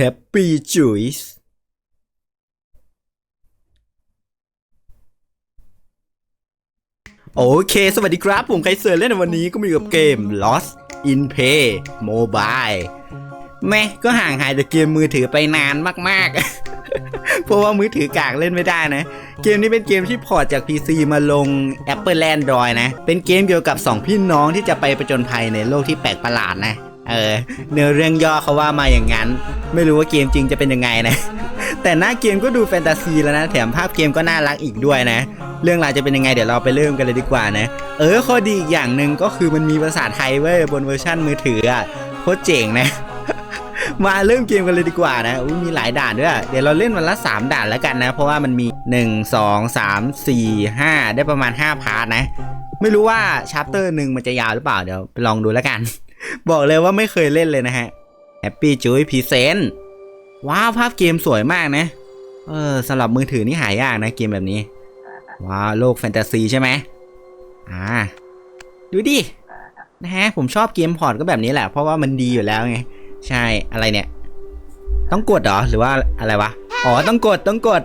Happy Juice โอเค สวัสดีครับ ผมไคเซอร์เล่นในวันนี้ก็มาอยู่กับเกม Lost in Play Mobile แม่ก็ห่างหายจากเกมมือถือไปนานมาก ๆ เพราะว่ามือถือกากเล่นไม่ได้นะ เกมนี้เป็นเกมที่พอร์ตจาก PC มาลง Apple และ Android นะ เป็นเกมเกี่ยวกับ 2 พี่น้องที่จะไปประจนภัยในโลกที่แปลกประหลาดนะ เออเนื้อเรื่องย่อเขาว่ามาอย่างนั้น ไม่รู้ว่าเกมจริงจะเป็นยังไงนะ แต่หน้าเกมก็ดูแฟนตาซีแล้วนะ แถมภาพเกมก็น่ารักอีกด้วยนะ เรื่องราวจะเป็นยังไงเดี๋ยวเราไปเริ่มกันเลยดีกว่านะ เออข้อดีอีกอย่างหนึ่งก็คือมันมีภาษาไทยเว้ยบนเวอร์ชันมือถืออะโคตรเจ๋งนะ มาเริ่มเกมกันเลยดีกว่านะมีหลายด่านด้วย เดี๋ยวเราเล่นวันละ 3 ด่านแล้วกันนะ เพราะว่ามันมี 1 2 3 4 5 ได้ประมาณ 5 พาร์ทนะ ไม่รู้ว่าชาร์เตอร์หนึ่งมันจะยาวหรือเปล่าเดี๋ยวไปลองดูแล้วกัน บอกเลยว่าไม่เคยเล่นเลยนะฮะ Happy Joy Present ว้าวภาพเกมสวยมากนะ เออสำหรับมือถือนี่หายากนะเกมแบบนี้ ว้าวโลกแฟนตาซีใช่ไหมอ่า ดูดิ นะฮะ ผมชอบเกมพอร์ตก็แบบนี้แหละ เพราะว่ามันดีอยู่แล้วไง ใช่อะไรเนี่ย ต้องกดเหรอ หรือว่าอะไรวะ อ๋อ ต้องกดต้องกด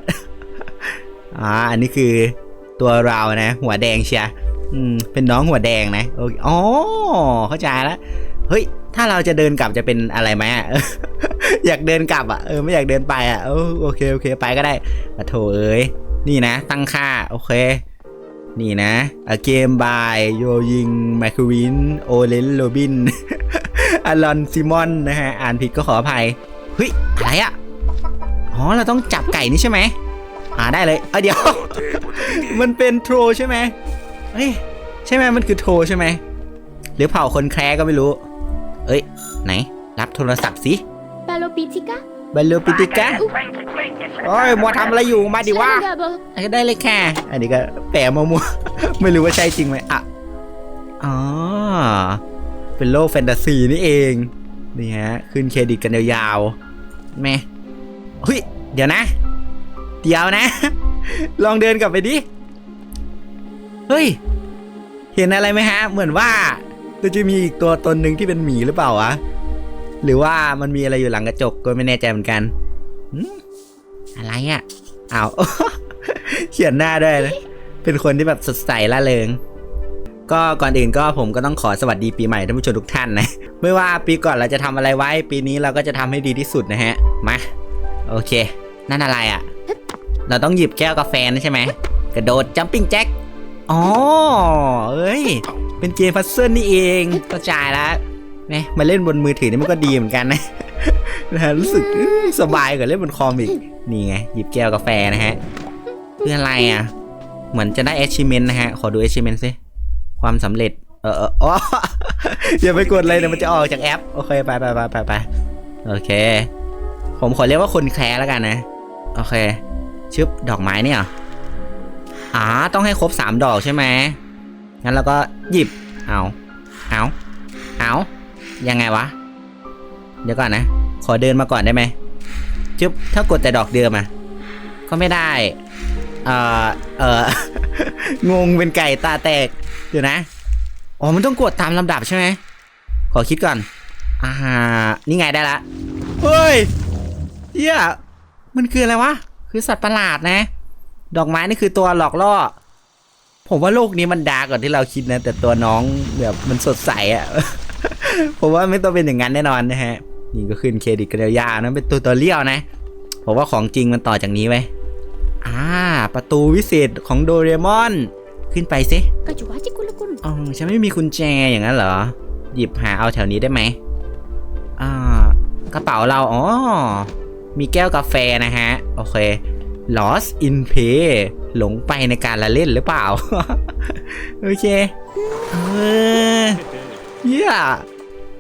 อ่า อันนี้คือตัวเรานะ หัวแดงเชียอืม เป็นน้องหัวแดงนะโอเคอ๋อเข้าใจแล้ว เฮ้ย ถ้าเราจะเดินกลับจะเป็นอะไรไหมอยากเดินกลับอะเออไม่อยากเดินไปอะโอเคโอเคไปก็ได้ปะโถเอ้ยนี่นะ ตั้งค่าโอเค นี่นะเกมบายโยยิงแมคควินโอเลนโรบินอลอนซิมอนนะฮะอ่านผิดก็ขออภัยเฮ้ยอะไรอะอ๋อเราต้องจับไก่นี่ใช่ไหมอ่าได้เลยเอ้ยเดี๋ยว มันเป็นโทรใช่ไหมเฮ้ยใช่ไหมมันคือโทรใช่ไหมหรือเผ่าคนแคร์ก็ไม่รู้ เอ้ย ไหน รับโทรศัพท์สิ Palopitica บัลลูปิติกะโอ้ยมัวทำอะไรอยู่มาดิว่า d'abord. ได้เลยค่ะ อันนี้ก็แปลมัวๆ ไม่รู้ว่าใช่จริงไหมอะ อ๋อ เป็นโลกแฟนตาซีนี่เอง นี่ฮะ ขึ้นเครดิตกันยาวๆแม่เฮ้ย เดี๋ยวนะ เดี๋ยวนะ ลองเดินกลับไปดิ เฮ้ย เห็นอะไรไหมฮะ เหมือนว่า จะมีอีกตัวตนหนึ่งที่เป็นหมีหรือเปล่าวะ หรือว่ามันมีอะไรอยู่หลังกระจกก็ไม่แน่ใจเหมือนกันอะไรอะ่ะอ้าวเขียนหน้าด้วยนะเป็นคนที่แบบสดใสล่าเริง ก็ก่อนอื่นก็ผมก็ต้องขอสวัสดีปีใหม่ท่านผู้ชมทุกท่านนะ ไม่ว่าปีก่อนเราจะทำอะไรไว้ ปีนี้เราก็จะทำให้ดีที่สุดนะฮะ มา โอเค นั่นอะไรอะ่ะ เราต้องหยิบแก้วกาแฟนะใช่ไหม กระโดดจัมปิ้งแจ็ค อ๋อ เอ้ย เป็นเกมพัซเซิลนี่เองเข้าใจแล้วแหมมาเล่นบนมือถือนี่มันก็ดีเหมือนกันนะนะรู้สึกสบายกว่าเล่นบนคอมอีก นี่ไง หยิบแก้วกาแฟนะฮะคืออะไรอะ เหมือนจะได้ achievement นะฮะ ขอดู achievement สิความสำเร็จ เออเอออ๋ออย่าไปกดเลยเดี๋ยวมันจะออกจากแอป โอเค ไปไปไปไปไปโอเค ผมขอเรียกว่าคนแคร์แล้วกันนะ โอเค ชึบดอกไม้เนี่ยเหร อ๋อต้องให้ครบสามดอกใช่ไหมงั้นเราก็หยิบ เอาเอาเอายังไงวะ เดี๋ยวก่อนนะ ขอเดินมาก่อนได้ไหมจึ๊บถ้ากดแต่ดอกเดิมอะก็ไม่ได้ เอ่อ เอ่อ งงเป็นไก่ตาแตกเดี๋ยวนะ อ๋อ มันต้องกดตามลำดับใช่ไหม ขอคิดก่อน อ่า นี่ไงได้ละ เฮ้ยเฮียมันคืออะไรวะ คือสัตว์ประหลาดนะ ดอกไม้นี่คือตัวหลอกล่อ ผมว่าโลกนี้มันดาร์กกว่าที่เราคิดนะ แต่ตัวน้องแบบมันสดใสอะผมว่าไม่ต้องเป็นอย่างนั้นแน่นอนนะฮะ นี่ก็ขึ้นเครดิตกันยาวๆนะเป็นตัวตัวเลี้ยวนะ ผมว่าของจริงมันต่อจากนี้ไว้ยอ่า ประตูวิเศษของโดเรมอน ขึ้นไปสิ Kajuachi kulukun. อ๋อฉันไม่มีกุญแจอย่างนั้นเหรอ หยิบหาเอาแถวนี้ได้ไหมอ่ากระเป๋าเรา อ๋อ มีแก้วกาแฟนะฮะ โอเค lost in pay หลงไปในการละเล่นหรือเปล่า โอเค เออเยี่ย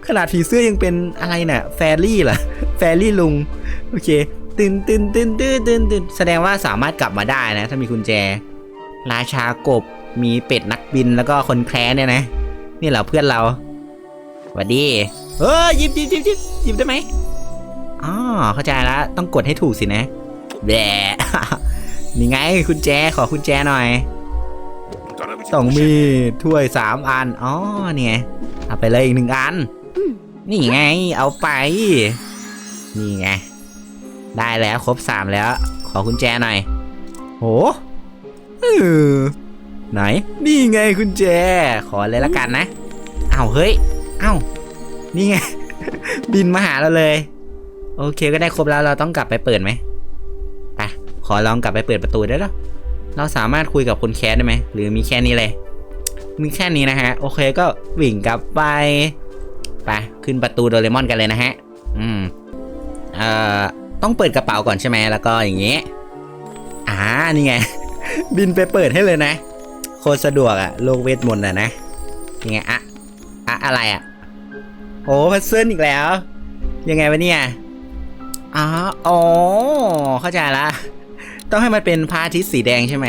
ขนาดผีเสื้อยังเป็นอะไรน่ะ แฟรี่เหรอ แฟรี่ลุง โอเคตื่นตื่นตื่นตื่นตื่นตื่นแสดงว่าสามารถกลับมาได้นะ ถ้ามีกุญแจ ราชากบมีเป็ดนักบินแล้วก็คนแคร์เนี่ยนะ นี่เหรอเพื่อนเราสวัสดีเออหยิบหยิบหยิบหยิบหยิบได้ไหมอ๋อเข้าใจแล้วต้องกดให้ถูกสินะ แบะนี่ไงคุณแจขอคุณแจหน่อยต้องมีถ้วยสามอัน อ๋อเนี่ยเอาไปเลยอีกหนึ่งอัน นี่ไง เอาไป นี่ไง ได้แล้วครบสามแล้ว ขอกุญแจหน่อย โหเออไหน นี่ไงกุญแจ ขอเลยละกันนะอ้าวเฮ้ย เอ้า นี่ไง บินมาหาเราเลย โอเคก็ได้ครบแล้วเราต้องกลับไปเปิดไหมไป ขอลองกลับไปเปิดประตูได้แล้วเราสามารถคุยกับคนแคสได้ไหม หรือมีแค่นี้เลย มีแค่นี้นะฮะ โอเคก็วิ่งกลับไป ไปขึ้นประตูโดเรมอนกันเลยนะฮะ อืม เอ่อ ต้องเปิดกระเป๋าก่อนใช่ไหม แล้วก็อย่างงี้ อ่า นี่ไง บินไปเปิดให้เลยนะ โคตรสะดวกอะโลกเวทมนต์อะนะยังไงอะอะอะไรอะโอ้พัซเซิลอีกแล้ว ยังไงวะเนี่ย อ๋ออ๋อเข้าใจละ ต้องให้มันเป็นพระอาทิตย์สีแดงใช่ไหม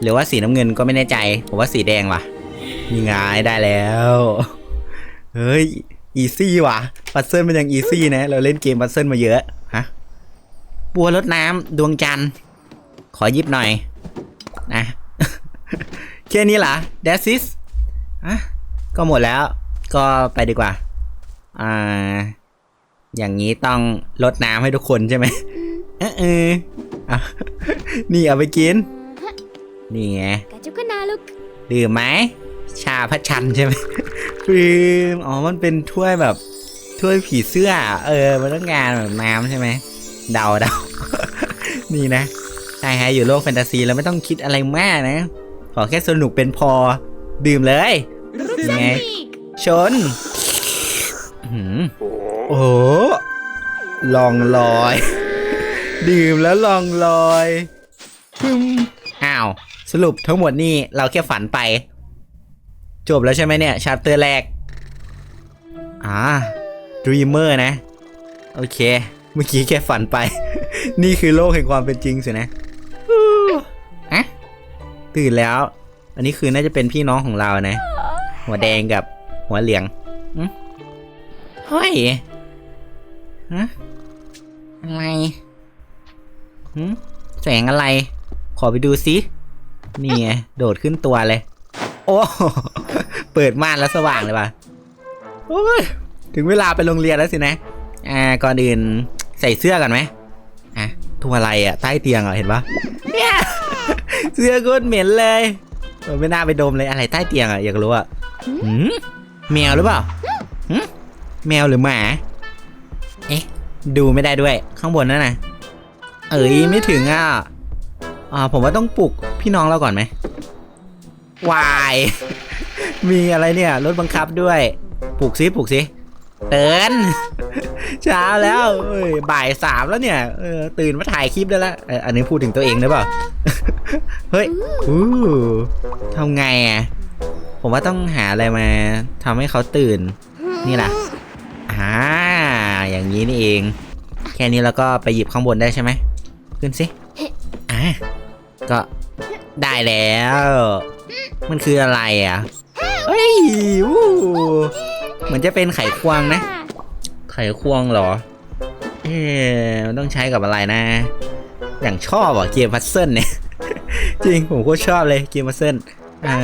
หรือว่าสีน้ำเงินก็ไม่แน่ใจ ผมว่าสีแดงว่ะนี่ไงได้แล้ว เฮ้ย อีซี่ว่ะ ปัซเซิลมันยังอีซี่นะ เราเล่นเกมปัซเซิลมาเยอะ ฮะ บัวรดน้ำดวงจันทร์ ขอยิบหน่อย นะ แค่นี้เหรอ d ดซิสอะก็หมดแล้ว ก็ไปดีกว่า อ่า อย่างนี้ต้องลดน้ำให้ทุกคนใช่ไหมเออ อออะนี่เอาไปกิน นี่ไง Kacau kena look. ดื่มไหม ชาพระชันใช่ไหมฟิล์มอ๋อ มันเป็นถ้วยแบบ ถ้วยผีเสื้อ เออ มันต้องงานแบบน้ำใช่ไหม เดาเดา นี่นะใช่ฮะอยู่โลกแฟนตาซีแล้วไม่ต้องคิดอะไรมากนะ ขอแค่สนุกเป็นพอ ดื่มเลยยังไง ชนอื้อหือโอ้โหลองลอย ดื่มแล้วลองลอยพึ่มอ้าว สรุปทั้งหมดนี่เราแค่ฝันไป จบแล้วใช่ไหมเนี่ยชาร์เตอร์แรก อ่า Dreamer นะ โอเค เมื่อกี้แค่ฝันไป นี่คือโลกแห่งความเป็นจริงสินะอู้อะตื่นแล้ว อันนี้คือน่าจะเป็นพี่น้องของเรานะ หัวแดงกับหัวเหลืองอืมเฮ้ยฮะอะไร หืมแสงอะไร ขอไปดูซิ นี่ไง โดดขึ้นตัวเลย โอ้ เปิดม่านแล้วสว่างเลยว่ะโอ้ย ถึงเวลาไปโรงเรียนแล้วสินะ อ่า ก่อนอื่นใส่เสื้อกันไหมอะตัวอะไรอะ ใต้เตียงอะเห็นปะเนี่ยเสื้อโคตรเหม็นเลยเออไม่น่าไปดมเลยอะไรใต้เตียงอะอยากรู้อะหืมแมวหรือเปล่าหืมแมวหรือหมา เอ๊ะ ดูไม่ได้ด้วย ข้างบนนั่นน่ะ เอ้ยไม่ถึงอะอ่าผมว่าต้องปลุกพี่น้องเราก่อนไหมวาย มีอะไรเนี่ยรถบังคับด้วย ปลุกซิปลุกซิเตือนเช้าแล้วเอ้ยบ่ายสามแล้วเนี่ยเออตื่นมาถ่ายคลิปได้แล้วเอออันนี้พูดถึงตัวเองหรือเปล่าเฮ้ยอู้ทำไงอะผมว่าต้องหาอะไรมาทำให้เขาตื่น นี่แหละอ่าอย่างนี้นี่เอง แค่นี้แล้วก็ไปหยิบข้างบนได้ใช่ไหม ขึ้นสิ อ่าก็ได้แล้ว มันคืออะไรอะ เฮ้ยวู้เหมือนจะเป็นไขควงนะ ไขควงเหรอ เอ๊ะมันต้องใช้กับอะไรนะ อย่างชอบอะเกมพัซเซิลเนี่ย จริงผมก็ชอบเลยเกมพัซเซิลอ่า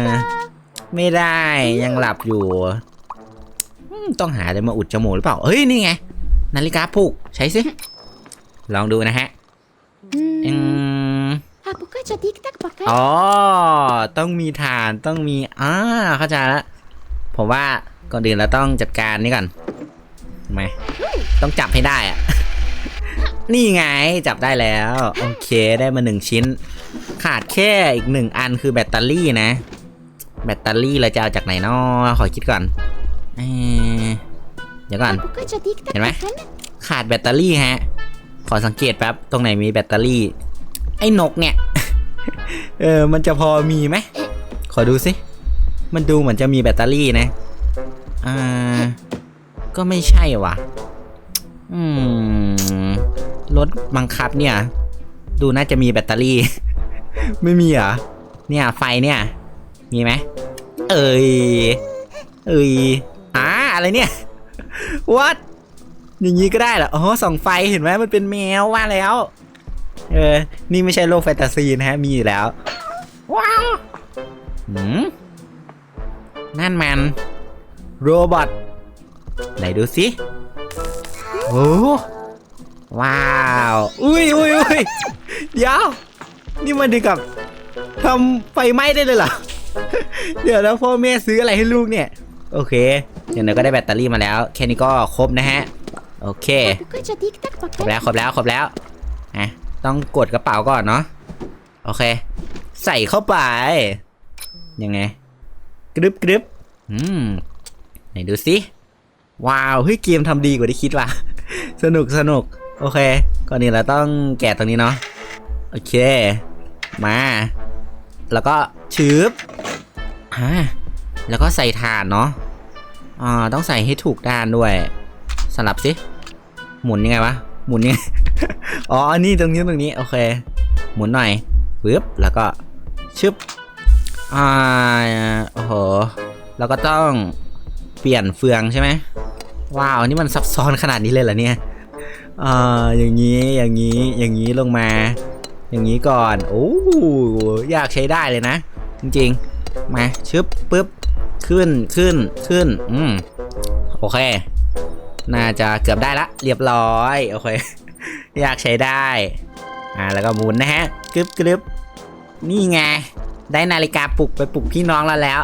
ไม่ได้ยังหลับอยู่อืมต้องหาอะไรมาอุดจมูกหรือเปล่า เฮ้ย นี่ไง นาฬิกาปลุกใช้สิ ลองดูนะฮะ อื Hmm. ม Apa kau jadi tak pakai? อ๋อ ต้องมีฐานต้องมีอ่าเข้าใจแล้วผมว่าก่อนอื่นเราต้องจัดการนี่ก่อนมาต้องจับให้ได้อะ นี่ไงจับได้แล้ว โอเคได้มาหนึ่งชิ้น ขาดแค่อีกหนึ่งอันคือแบตเตอรี่นะ แบตเตอรี่เราจะเอาจากไหนนาะขอคิดก่อนเอ่อเดี๋ยวก่อน Apa kau jadi tak Ken, Mai? pakai? ขาดแบตเตอรี่ฮะ ขอสังเกตแป๊บ ตรงไหนมีแบตเตอรี่ ไอ้นกเนี่ย เออ มันจะพอมีไหม ขอดูสิ มันดูเหมือนจะมีแบตเตอรี่นะ อ่า ก็ไม่ใช่ว่ะ อืม รถบังคับเนี่ย ดูน่าจะมีแบตเตอรี่ ไม่มีเหรอ เนี่ยไฟเนี่ย มีไหม เอ้ย เอ้ยอ่าอะไรเนี่ย what อย่างนี้ก็ได้เหรออ๋อส่องไฟเห็นไหมมันเป็นแมวว่าแล้ว เออ นี่ไม่ใช่โลกแฟนตาซีนะฮะ มีอยู่แล้ว ว้าวหืมนั่นมัน โรบอทไหนดูสิโอ้ว้าว อุ้ยอุ้ยอุ้ยเดี๋ยว นี่มันดีกับทำไฟไหม้ได้เลยเหรอ เดี๋ยวแล้วพ่อแม่ซื้ออะไรให้ลูกเนี่ย โอเคเดี๋ยวเราก็ได้แบตเตอรี่มาแล้ว แค่นี้ก็ครบนะฮะ โอเค Buka aja tik tak ครบ pakai. แล้วครบแล้วครบแล้วอะต้องกดกระเป๋าก่อนเนาะโอเค ใส่เข้าไป ยังไงกรึบกรึบอืมไหนดูสิว้าวเฮ้ยเกมทำดีกว่าที่คิดว่ะ สนุกสนุกโอเค ก่อนนี้เราต้องแกะตรงนี้เนาะโอเค มา แล้วก็ชืบอ่าแล้วก็ใส่ถ่านเนาะอ่าต้องใส่ให้ถูกด้านด้วยสลับสิ หมุนยังไงวะ หมุนยังอ๋อ นี่ตรงนี้ตรงนี้ โอเค หมุนหน่อยปึ๊บ แล้วก็ชึบ อ่า โอ้โห แล้วก็ต้องเปลี่ยนเฟืองใช่ไหม ว้าว นี่มันซับซ้อนขนาดนี้เลยเหรอเนี่ยอ่าอย่างนี้ อย่างนี้ อย่างนี้ลงมา อย่างนี้ก่อน โอ้อยากใช้ได้เลยนะ จริงๆ มาชึบปึ๊บ ขึ้น ขึ้น ขึ้น อืม โอเค น่าจะเกือบได้ละ เรียบร้อย โอเค อยากใช้ได้ อ่า แล้วก็หมุนนะฮะกรึบกรึบนี่ไง ได้นาฬิกาปลุกไปปลุกพี่น้องเราแล้ว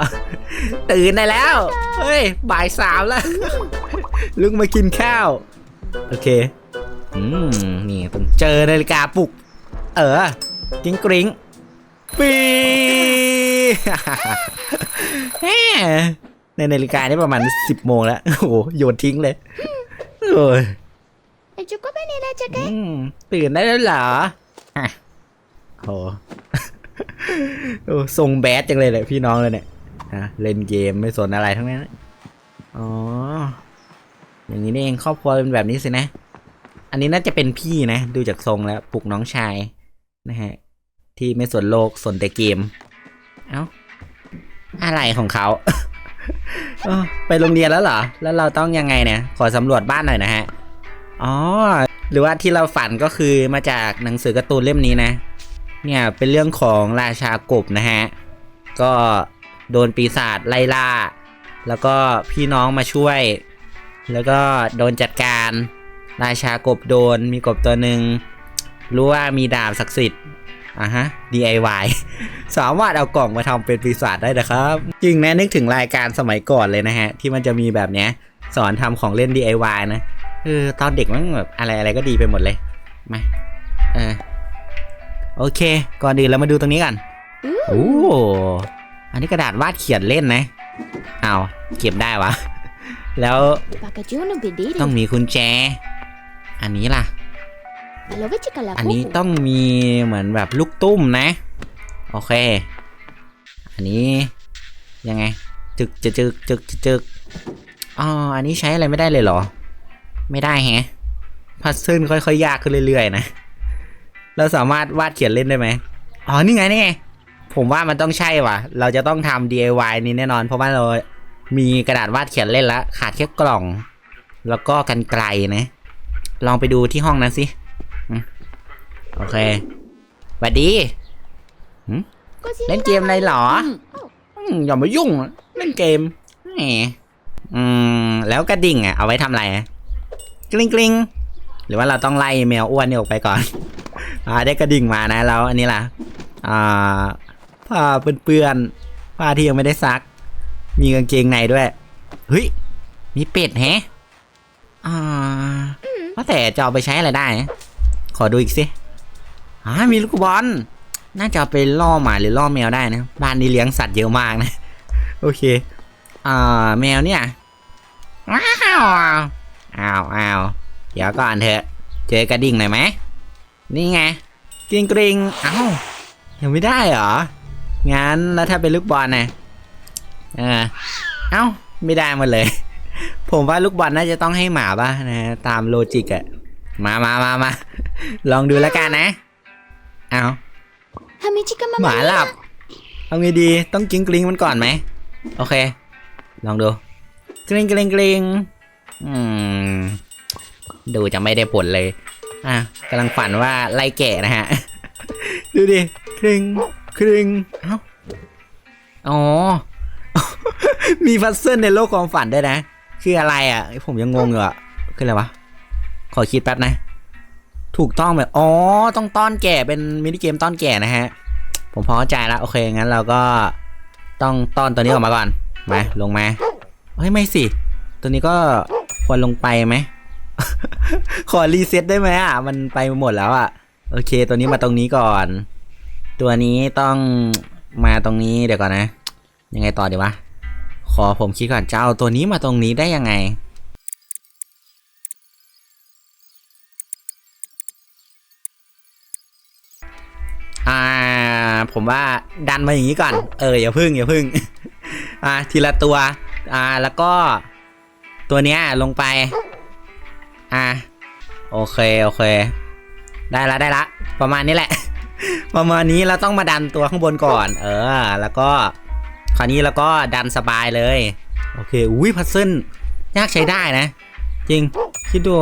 ตื่นได้แล้ว เฮ้ย บ่ายสามแล้ว ลุกมากินข้าว โอเค อืม นี่ต้องเจอนาฬิกาปลุก เออกริ๊งกริ๊งปีแหม ในนาฬิกานี่ประมาณ10โมงแล้วโอ้โหโยนทิ้งเลยโอ้ย Eh, cukup ini aja อื kan? มตื่นได้แล้วเหรออะโหโอ้ทรงแบดจังเลยเนี่ยพี่น้องเลยเนี่ยอะเล่นเกมไม่สนอะไรทั้งนั้นอ๋อ อย่างนี้นี่เองครอบครัวเป็นแบบนี้สินะ อันนี้น่าจะเป็นพี่นะ ดูจากทรงแล้วปลุกน้องชายนะฮะ ที่ไม่สนโลกสนแต่เกม เอ้า อะไรของเขาเออ ไปโรงเรียนแล้วเหรอ แล้วเราต้องยังไงเนี่ย ขอสำรวจบ้านหน่อยนะฮะ อ๋อ หรือว่าที่เราฝันก็คือมาจากหนังสือการ์ตูนเล่มนี้นะ เนี่ยเป็นเรื่องของราชากบนะฮะ ก็โดนปีศาจไล่ล่า แล้วก็พี่น้องมาช่วย แล้วก็โดนจัดการ ราชากบโดนมีกบตัวหนึ่งรู้ว่ามีดาบศักดิ์สิทธิ์ อะฮะ DIY สามารถเอากล่องมาทำเป็นปีศาจได้นะครับจริงนะนึกถึงรายการสมัยก่อนเลยนะฮะ ที่มันจะมีแบบเนี้ย สอนทำของเล่น DIY นะเออตอนเด็กมันแบบอะไรอะไรก็ดีไปหมดเลยมาเออโอเค ก่อนอื่นเรามาดูตรงนี้กันโอ้อันนี้กระดาษวาดเขียนเล่นนะเอาวเก็บได้วะแล้ว Pakai cuma berdiri. ต้องมีกุญแจ อันนี้ล่ะ Kalau baca kalau อันนี้ต้องมีเหมือนแบบลูกตุ้มนะ โอเค อันนี้ยังไง จึกจึกจึกจึกจึกอ๋ออันนี้ใช้อะไรไม่ได้เลยเหรอ ไม่ได้แฮะพัซเซิลค่อยๆยากขึ้นเรื่อยๆนะ เราสามารถวาดเขียนเล่นได้ไหมอ๋อ นี่ไงนี่ไง ผมว่ามันต้องใช่ว่ะ เราจะต้องทำ DIY นี้แน่นอน เพราะว่าเรา มีกระดาษวาดเขียนเล่นแล้ว ขาดแค่กล่อง แล้วก็กันไกลนะ ลองไปดูที่ห้องนั้นสิ โอเคบัดดี Kau sini เล่นเกมอะไรเหรอ Hmm. อืมอย่ามายุ่งอะเล่นเกมแหมอืม แล้วกระดิ่งอะ เอาไว้ทำอะไรอะกลิ้งกลิ้งหรือว่าเราต้องไล่แมวอ้วนนี่ออกไปก่อน อ่า ได้กระดิ่งมานะแล้วอันนี้ล่ะ อ่า ผ้าเปื้อนๆผ้าที่ยังไม่ได้ซัก มีกางเกงในด้วย เฮ้ย มีเป็ดแฮะ อ่าว่าแต่จะเอาไปใช้อะไรได้นะขอดูอีกสิ อ่ามีลูกบอล น่าจะเอาไปล่อหมาหรือล่อแมวได้นะ บ้านนี้เลี้ยงสัตว์เยอะมากนะ โอเคอ่าแมวเนี่ยว้าวอ้าวอ้าวเดี๋ยวก่อนเถอะ เจอกระดิ่งหน่อยไหม นี่ไงกริงกริงเอ้ายังไม่ได้เหรอ งั้นแล้วถ้าเป็นลูกบอลนะเออเอ้า ไม่ได้หมาเลย ผมว่าลูกบอลน่าจะต้องให้หมาป่ะนะ ตามโลจิกอะมามามามาลองดูแล้วกันนะ เอา Hami jika ห mama มาหลับเอาไงดีต้องกิ้งกลิงมันก่อนไหมโอเค ลองดูกลิงกลิงกลิงอืมดูจะไม่ได้ผลเลย อะกำลังฝันว่าไล่แกะนะฮะ ดูดิกริงกริงเอ้าอ๋อ มีพัซเซิลในโลกความฝันด้วยนะ คืออะไรอะ ผมยังงงอยู่อะคืออะไรวะ ขอคิดแป๊บนะ ถูกต้องแบบอ๋อต้องต้อนแก่เป็นมินิเกมต้อนแก่นะฮะ ผมพอเข้าใจแล้วโอเคงั้นเราก็ต้องต้อนตัวนี้ออกมาก่อนมาลงมาเฮ้ยไม่สิ ตัวนี้ก็ควรลงไปไหมขอรีเซ็ตได้ไหมอะ มันไปหมดแล้วอะ โอเค ตัวนี้มาตรงนี้ก่อน ตัวนี้ต้องมาตรงนี้เดี๋ยวก่อนนะ ยังไงต่อดีวะ ขอผมคิดก่อนจะเอาตัวนี้มาตรงนี้ได้ยังไง อ่า ผมว่าดันมาอย่างนี้ก่อน เอออย่าพึ่งอย่าพึ่ง อ่าทีละตัว อ่าแล้วก็ ตัวเนี้ยลงไป อ่าโอเคโอเค ได้ละได้ละ ประมาณนี้แหละ ประมาณนี้เราต้องมาดันตัวข้างบนก่อน เออ แล้วก็ คราวนี้เราก็ดันสบายเลย โอเคอุ้ยพัซเซิลยากใช้ได้นะ จริงคิดดู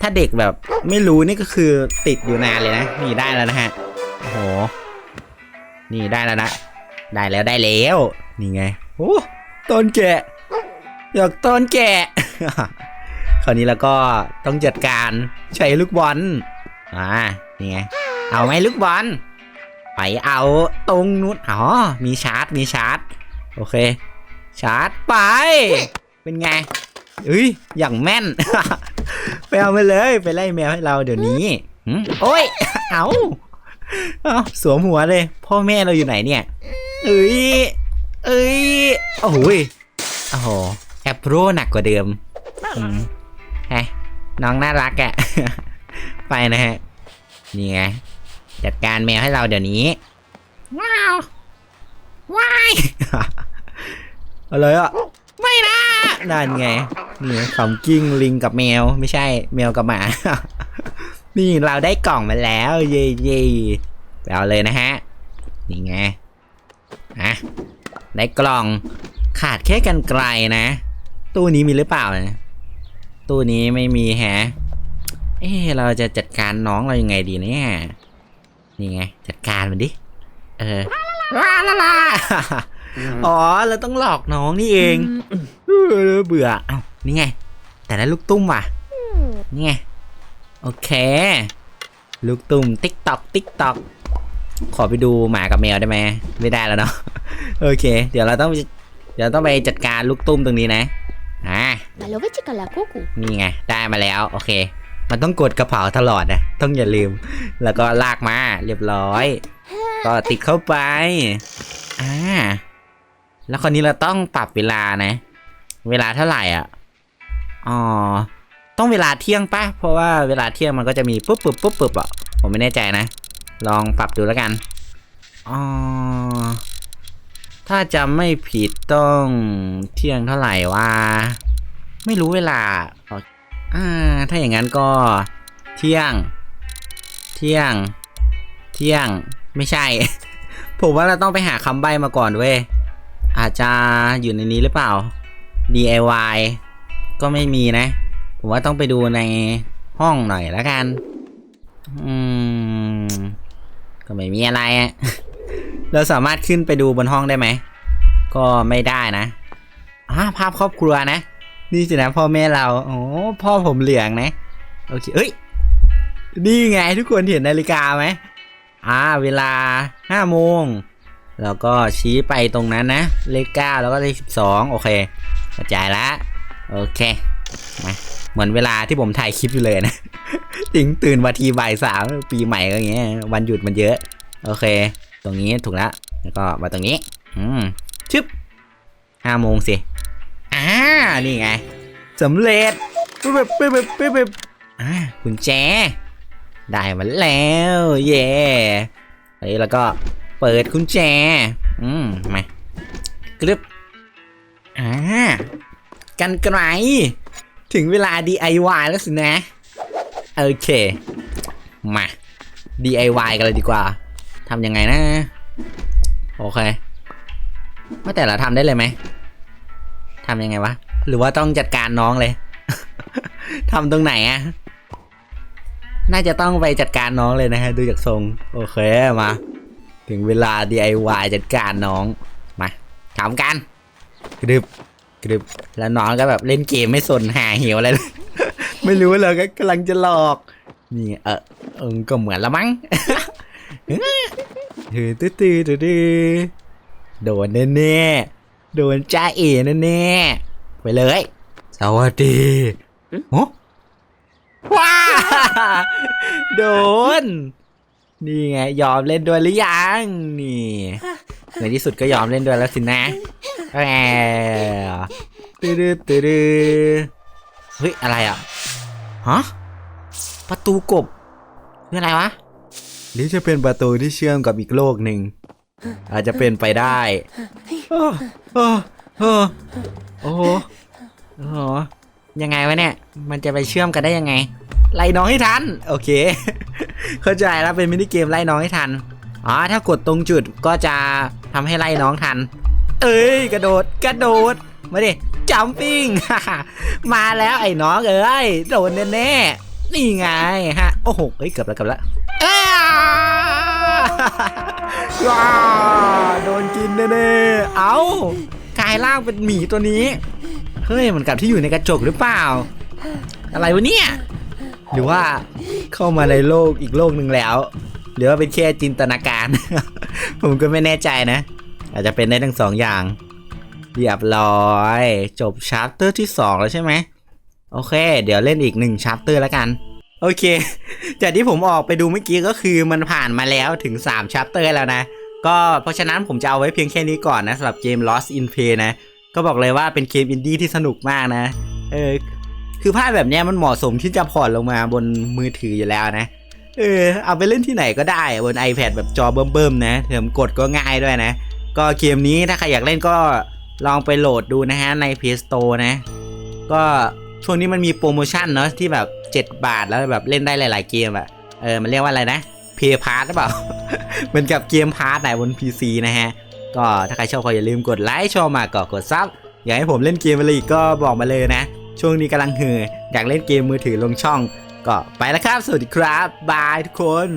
ถ้าเด็กแบบไม่รู้นี่ก็คือติดอยู่นานเลยนะนี่ได้แล้วนะฮะ โอ้โห นี่ได้แล้วนะ ได้แล้วได้แล้ว นี่ไง โอ้ต้นแกะอยากต้นแกะ คราวนี้แล้วก็ต้องจัดการใช้ลูกบอล อ่า นี่ไง เอาไหมลูกบอล ไปเอาตรงนู้น อ๋อ มีชาร์จ มีชาร์จ โอเค ชาร์จไป เป็นไงเอ้ย อย่างแม่น ไปเอาไปเลย ไปไล่แมวให้เราเดี๋ยวนี้โอ้ย เอา อาสวมหัวเลย พ่อแม่เราอยู่ไหนเนี่ย เอ้ย เอ้ย โอ้โหยโอ้โหแอปโรหนักกว่าเดิมอืมฮะน้องน่ารักอะ ไปนะฮะ นี่ไง จัดการแมวให้เราเดี๋ยวนี้ ว้าว ว้าย อะไรอะ ไม่นะนั่นไง นี่ขำกิ้งลิงกับแมว ไม่ใช่ แมวกับหมา นี่เราได้กล่องมาแล้ว เย่เย่ไปเอาเลยนะฮะ นี่ไงอะได้กล่องขาดแค่กันไกลนะ ตู้นี้มีหรือเปล่านะตู้นี้ไม่มีแฮะ เอ๊ะเราจะจัดการน้องเรายังไงดีเนี่ย นี่ไง จัดการมันดิ เออลาลาลาอ๋อ เราต้องหลอกน้องนี่เองเออเบื่อ เอ้านี่ไง แต่ได้ลูกตุ้มว่ะ นี่ไง โอเค ลูกตุ้มติ๊กตอกติ๊กตอกขอไปดูหมากับแมวได้ไหมไม่ได้แล้วเนาะโอเค เดี๋ยวเราต้องเดี๋ยวต้องไปจัดการลูกตุ้มตรงนี้นะอ่า Kalau baca kalau kuku. นี่ไงได้มาแล้วโอเค มันต้องกดกระเป๋าตลอดนะต้องอย่าลืม แล้วก็ลากมาเรียบร้อย ก็ติดเข้าไปอ่าแล้วคราวนี้เราต้องปรับเวลานะ เวลาเท่าไหร่อะอ๋อ ต้องเวลาเที่ยงปะเพราะว่าเวลาเที่ยงมันก็จะมีปุ๊บปุ๊บปุ๊บปุ๊บอะผมไม่แน่ใจนะ ลองปรับดูแล้วกันอ๋อถ้าจำไม่ผิดต้องเที่ยงเท่าไหร่วะไม่รู้เวลาอ๋ออ่าถ้าอย่างนั้นก็เที่ยง เที่ยง เที่ยงไม่ใช่ ผมว่าเราต้องไปหาคำใบมาก่อนเว้ยอาจจะอยู่ในนี้หรือเปล่า DIY ก็ไม่มีนะ ผมว่าต้องไปดูในห้องหน่อยแล้วกัน อืม ก็ไม่มีอะไรอะเราสามารถขึ้นไปดูบนห้องได้ไหม ก็ไม่ได้นะอ่าภาพครอบครัวนะ นี่สินะพ่อแม่เรา โอ้พ่อผมเหลืองนะ โอเค เอ้ย นี่ไงทุกคนเห็นนาฬิกาไหมอ่า เวลาห้าโมง แล้วก็ชี้ไปตรงนั้นนะ เลขเก้าแล้วก็เลขสิบสองโอเคเข้าใจละ โอเค มา เหมือนเวลาที่ผมถ่ายคลิปอยู่เลยนะถึงตื่นมาทีบ่ายสามปีใหม่ก็อย่างเงี้ย วันหยุดมันเยอะ โอเค ตรงนี้ถูกแล้ว แล้วก็มาตรงนี้ อืม ชึบห้าโมงสิ อ่า นี่ไงสำเร็จปึ๊บปึ๊บปึ๊บปึ๊บปึ๊บอ่ากุญแจ ได้มาแล้ว เย่เฮ้ยแล้วก็เปิดกุญแจ อืม มากรึบอ่า กันไกล ถึงเวลา DIY แล้วสินะ โอเค มา DIY กันเลยดีกว่าทำยังไงนะ โอเคว่แต่เราทำได้เลยไหมทำยังไงวะ หรือว่าต้องจัดการน้องเลย ทำตรงไหนอะน่าจะต้องไปจัดการน้องเลยนะฮะ ดูจากทรง โอเคมา ถึงเวลา DIY จัดการน้อง มาทำกันกรึบ กรึบแล้วน้องก็แบบเล่นเกมไม่สนหาเหวอะไรเลย ไม่รู้เลยก็กำลังจะหลอก นี่เออเออก็เหมือนละมั้งตื้อตื้อตื้อตื้อโดนแน่แน่โดนจ้าเอ๋แน่แน่ไปเลย สวัสดีโอ้ว้าโดน นี่ไงยอมเล่นด้วยหรือยัง นี่ ในที่สุดก็ยอมเล่นด้วยแล้วสินะแหมตื้อตื้อตื้อตื้อเฮ้ย อะไรอะ ฮะ ประตูกบคืออะไรวะ หรือจะเป็นประตูที่เชื่อมกับอีกโลกหนึ่ง อาจจะเป็นไปได้เออเออโอ้โหโอ้โหยังไงวะเนี่ย มันจะไปเชื่อมกันได้ยังไง ไล่น้องให้ทัน โอเค เข้าใจแล้วเป็นมินิเกมไล่น้องให้ทัน อ๋อถ้ากดตรงจุดก็จะทำให้ไล่น้องทัน เอ้ยกระโดดกระโดดมาดิจัมปิ้งมาแล้วไอ้น้องเอ้ยโดนแน่ๆนี่ไงฮะโอ้โหเอ้ยเกือบแล้วเกือบแล้วอ้าว้าโดนกินแน่ๆเอ้ากลายร่างเป็นหมีตัวนี้เฮ้ยมันกลับที่อยู่ในกระจกหรือเปล่า อะไรวะเนี่ยหรือว่าเข้ามาในโลกอีกโลกหนึ่งแล้ว หรือว่าเป็นแค่จินตนาการ ผมก็ไม่แน่ใจนะ อาจจะเป็นได้ทั้งสองอย่าง เรียบร้อย จบชาร์เตอร์ที่ 2 แล้วใช่ไหม โอเค เดี๋ยวเล่นอีก1ชาร์เตอร์แล้วกัน โอเค จากที่ผมออกไปดูเมื่อกี้ก็คือมันผ่านมาแล้วถึง3ชาร์เตอร์แล้วนะ ก็เพราะฉะนั้นผมจะเอาไว้เพียงแค่นี้ก่อนนะสำหรับเกม Lost in Play นะ ก็บอกเลยว่าเป็นเกมอินดี้ที่สนุกมากนะ เออ คือภาพแบบนี้มันเหมาะสมที่จะพอร์ตลงมาบนมือถืออยู่แล้วนะ เออเอาไปเล่นที่ไหนก็ได้บน iPad แบบจอเบิ่มๆนะแถมกดก็ง่ายด้วยนะ ก็เกมนี้ถ้าใครอยากเล่นก็ลองไปโหลดดูนะฮะใน Play Store นะ ก็ช่วงนี้มันมีโปรโมชั่นเนาะที่แบบ 7 บาทแล้วแบบเล่นได้หลาย ๆ เกมอะเออมันเรียกว่าอะไรนะ Play Pass หรือเปล่าเหมือนกับเกมพาร์ทไหนบน PC นะฮะ ก็ถ้าใครชอบก็อย่าลืมกดไลค์ชอบมากก็กดซับอยากให้ผมเล่นเกมอะไรอีกก็บอกมาเลยนะ ช่วงนี้กำลังเหืออยากเล่นเกมมือถือลงช่อง ก็ไปแล้วครับ สวัสดีครับ บายทุกคน